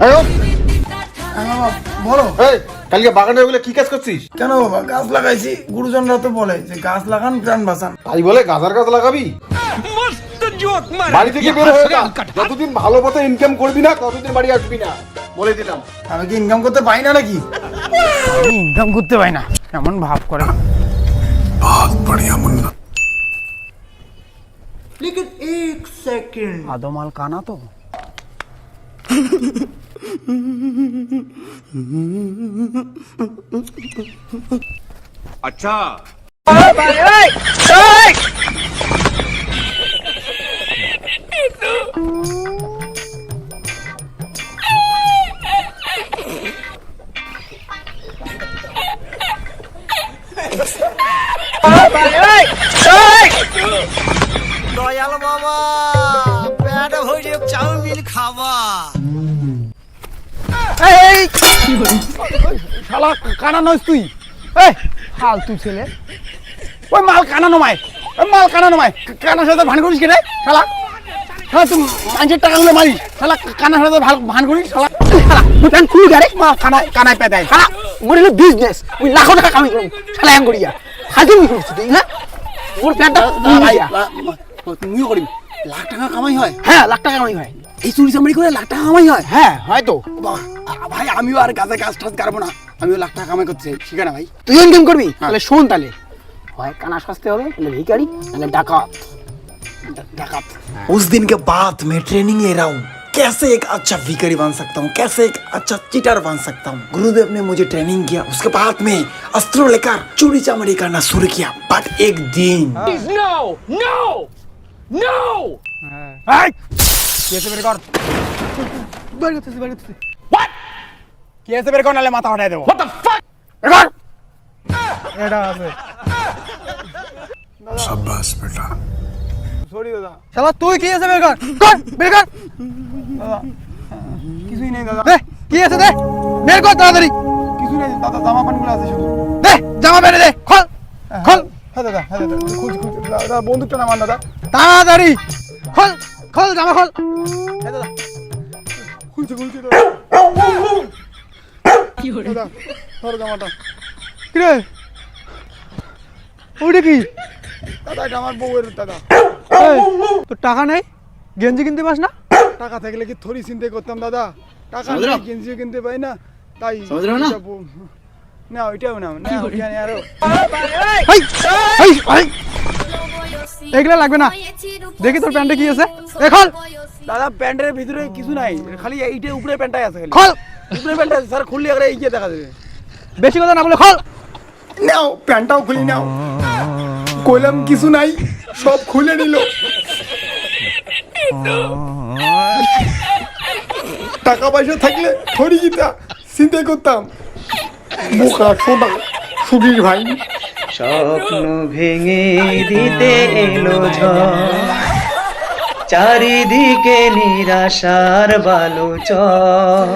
এই ও, হ্যাঁ বাবা বলো এই, কালকে বাগানে ওগুলো কি কাজ করছিস কেন বাবা গাছ লাগাইছি গুরুজনরা তো বলে যে গাছ লাগান প্রাণ বাঁচান তাই বলে গাজার গাছ লাগাবি বাড়ি থেকে বের হয়ে যা যতদিন ভালো পথে ইনকাম করবি না ততদিন বাড়ি আসবি না বলে দিলাম আমি কি ইনকাম করতে পাই না নাকি ইনকাম করতে পাই না এমন ভাব করে लेकिन एक सेकंड আদমাল কানা তো দয়াল বাবা পেট শালা কানা তুই? এই ফালতু ছেলে। ওই মাল কানা নমায় ওই মাল কানা নমায়। কানার সাথে ভান করিস কেটে শালা? শালা তুই মানুষের টাকাগুলো মারিস। শালা কানার সাথে ভাল- ভান করিস শালা? শালা তুই প্যান খুলি গাড়ি মা কানায় কানায় পেতায় শালা ওর হলো বিজনেস ওই লাখো টাকা কামাই করুন শালা এম করিয়া। হাজির নি করছিস তুই না ওর প্যানটা ভাইয়া তুমিও করিম। লাখ টাকা কামাই হয়? হ্যাঁ লাখ টাকা কামাই হয়। এই চুরি চামড়ি করে লাখ টাকা কামাই হয়? হ্যাঁ হয়তো বাহ, ভাই আমিও আর গাছে কাজ টাজ করবো না আমিও লাখ টাকা কামাই করতে চাই শিখে না ভাই তুই ইনকাম করবি তাহলে শোন তাহলে হয় কানা সস্তে হবে তাহলে ভিখারি তাহলে ডাকাত ডা- ডাকাত उस दिन के बाद मैं ट्रेनिंग ले रहा हूँ कैसे एक अच्छा भिखारी बन सकता हूँ कैसे एक अच्छा चीटर बन सकता हूँ गुरुदेव ने मुझे ट्रेनिंग किया उसके बाद में अस्त्र लेकर चोरी चामड़ी करना शुरू किया बट एक दिन এই কি আছে বের কর বের করতেছি বের করতেছি কি আছে বের কর নালে মাথা ফাটাই দেবো। এটা আছে। সাব্বাস বেটা। সরি দাদা। শালা তুই কি আছে বের কর। কর বের কর। কিছুই নেই দাদা। দে কি আছে দে? বের কর তাড়াতাড়ি। কিছু নেই দাদা জামা প্যান্টগুলো আছে শুধু। দে জামা প্যান্ট দে খোল খোল। হ্যাঁ দাদা হ্যাঁ দাদা খুলছি খুলছি দাদা বন্দুকটা নামান দাদা। তাড়াতাড়ি। খোল খোল জামা খোল। হ্যাঁ দাদা। খুলছি খুলছি দাদা। দাদা ধরো জামাটা। কি রে কি? দাদা এটা আমার বউয়ের দাদা। তো টাকা নেই? গেঞ্জি কিনতে পাস না? টাকা থাকলে কি থরি চিন্তা করতাম দাদা? টাকা নেই। গেঞ্জিও কিনতে পাই না। তাই না? ওইটাও না না ওইখানে আরও। এগুলা লাগবে না। দেখি তোর প্যান্টে কি আছে। দাদা প্যান্টের ভিতরে কিছু নাই খালি এইটা উপরে প্যান্টটাই আছে খোল। প্যান্টটা স্যার খুললে দেখা যাবে বেশি কথা না বলে খোল। নাও প্যান্টটাও খুলি নাও। কইলাম কিছু নাই সব খুলে নিল। টাকা পয়সা থাকলে থরি গীতা চিন্তা করতাম। বোকা সোনা সুধীর ভাই। স্বপ্ন ভেঙে দিতে এলো ঝড়। চারিদিকে নিরাশার বালুচর।